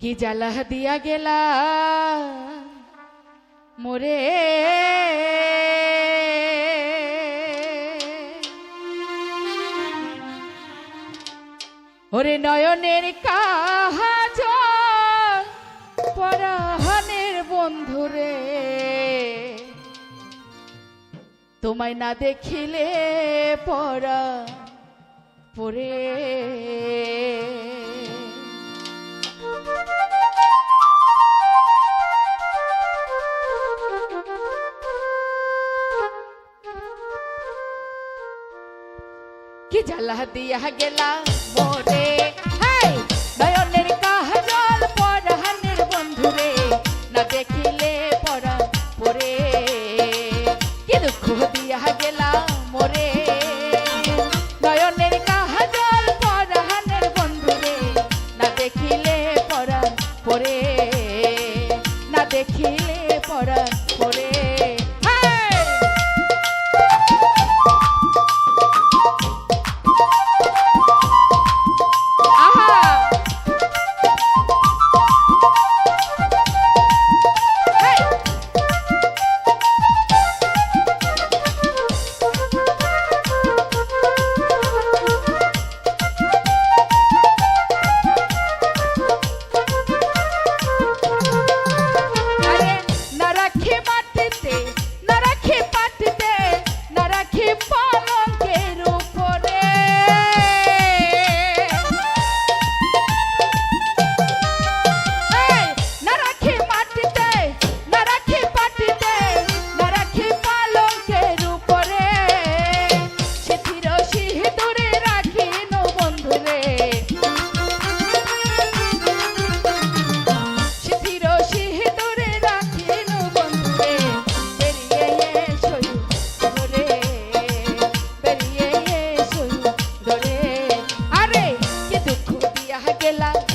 কি জ্বালা দিয়া গেলা। মোরে। ওরে নয়নের কাহাজ, পরাহানের বন্ধুরে তোমায় না দেখিলে পরা পরে। জ্বালা দিয়া গেলা মোরে la